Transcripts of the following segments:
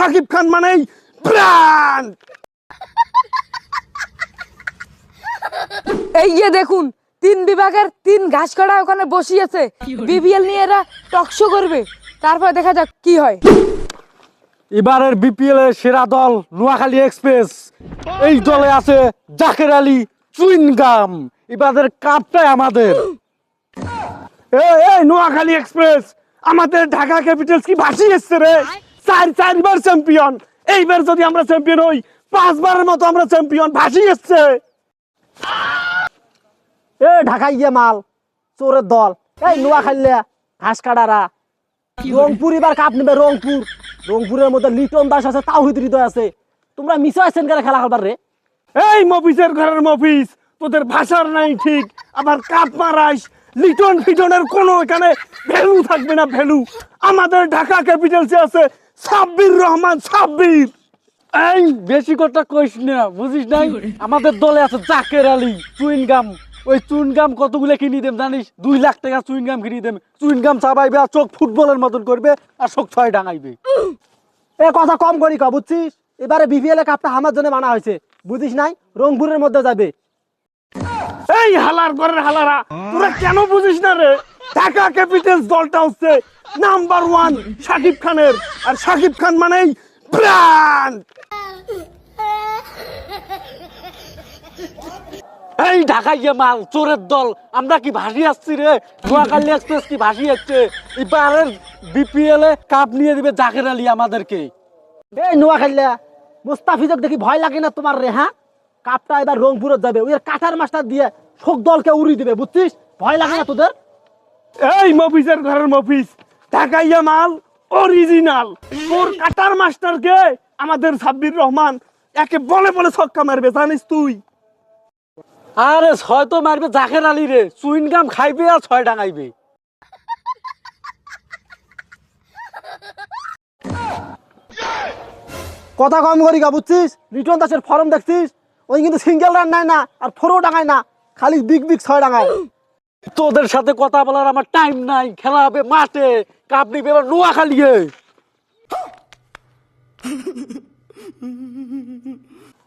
সাকিব খান মানেই ব্র্যান্ড এই যে দেখুন তিন বিভাগের তিন ঘাস কাটা ওখানে বসিয়েছে। বিপিএল নিয়ে এরা টকশো করবে। তারপর দেখা যাক কি হয়। এবারের বিপিএল এর সেরা দল নোয়াখালী এক্সপ্রেস এই দলে আছে জাকের আলী চুইনগাম। এবারের কাপটাই আমাদের। এই নোয়াখালী এক্সপ্রেস আমাদের ঢাকা ক্যাপিটালস কি ভাসি এসছে রে? চার, চারবার চ্যাম্পিয়ন এইবার যদি আমরা চ্যাম্পিয়ন হই, পাঁচবারের মতো আমরা চ্যাম্পিয়ন ভাসি এসছে। এ ঢাকা ইয়ে মাল। চোরের দল। এই নোয়া খাইলে ঘাস কাটারা। রংপুর এবার কাপ নেবে রংপুর। রংপুরের মধ্যে লিটন দাস আছে, তাওহিদ হৃদয় আছে। তোমরা মিস আছেন কেন খেলা খেলবার রে? এই মফিসের ঘরের মফিস, তোদের ভাষার নাই ঠিক। আবার কাপ মারাইস, লিটন ফিটনের কোনো এখানে ভ্যালু থাকবে না, ভ্যালু। আমাদের ঢাকা ক্যাপিটালসে আছে সাব্বির রহমান সাব্বির। এই বেশি কথা কইস না বুঝিস নাই? আমাদের দলে আছে জাকের আলী চুইনগাম। ওই চুইনগাম কতগুলো কিনি দেম জানিস? দুই লাখ টাকা চুইনগাম কিনি দেম। চুইনগাম চাবাইবে আর চোখ ফুটবলের মতন করবে আর চোখ ছয় ডাঙাইবে। এ কথা কম করি কা বুঝছিস? এবারে বিপিএল এ কাপটা আমার জন্য মানা হয়েছে। বুঝিস নাই? রংপুরের মধ্যে যাবে। এই হালার ঘরের হালারা তোরা কেন বুঝিস না রে? ঢাকা ক্যাপিটালস দলটা হচ্ছে নাম্বার ওয়ান সাকিব খানের। আর সাকিব খান মানেই ব্র্যান্ড এই ঢাকা ইয়ে মাল চোরের দল আমরা কি ভাসি আসছি রে? নোয়াখালী এক্সপ্রেস কি ভাসি যাচ্ছে এবারের বিপিএল এ কাপ নিয়ে দিবে জাকের আলী আমাদেরকে। এই নোয়া খাইলে মুস্তাফিজক দেখি ভয় লাগে না তোমার রে হ্যাঁ? কাপটা এবার রংপুরত যাবে। ওই কাঠার মাস্টার দিয়ে শোক দলকে উড়িয়ে দিবে বুঝছিস? ভয় লাগে না তোদের? এই মফিসের ঘরের মফিস ঢাকাইয়া মাল অরিজিনাল তোর কাটার মাস্টারকে আমাদের সাব্বির রহমান একে বলে বলে ছক্কা মারবে জানিস তুই? আরে ছয় তো মারবে জাকের আলী রে চুইনগাম খাইবে আর ছয় ডাঙাইবে। কথা কম করি গা বুঝছিস? লিটন দাসের ফর্ম দেখছিস? ওই কিন্তু সিঙ্গেল রান নাই না আর ফোরও ডাঙায় না খালি বিগ বিগ ছয় ডাঙায়। তোদের সাথে কথা বলার আমার টাইম নাই খেলা হবে মাঠে কাপ নিবে এবার নোয়াখালী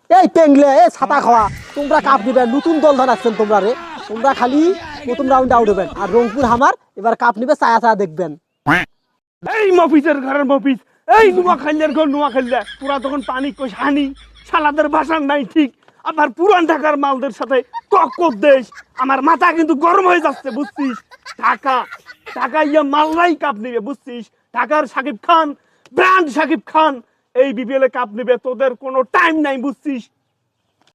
এই পেংলে এই ছাতা খাওয়া তোমরা কাপ নিবে নতুন দল ধর আসছেন তোমরা রে। তোমরা খালি প্রথম রাউন্ডে আউট হবেন। আর রংপুর হামার এবার কাপ নিবে ছায়া ছায়া দেখবেন। এই মফিসের ঘরের মফিস এই নোয়াখালীর ঘর নোয়াখালী তোরা তখন পানি কইস হানি শালাদের ভাষার নাই ঠিক। আবার পুরান ঢাকার মালদের সাথে টক্কর দেশ। আমার মাথা কিন্তু গরম হয়ে যাচ্ছে, বুঝছিস? ঢাকা ঢাকা ইয়া মালরাই কাপ নিবে, বুঝছিস? ঢাকার সাকিব খান, ব্র্যান্ড সাকিব খান, এই বিপিএল এ কাপ নিবে, তোদের কোনো টাইম নাই, বুঝছিস?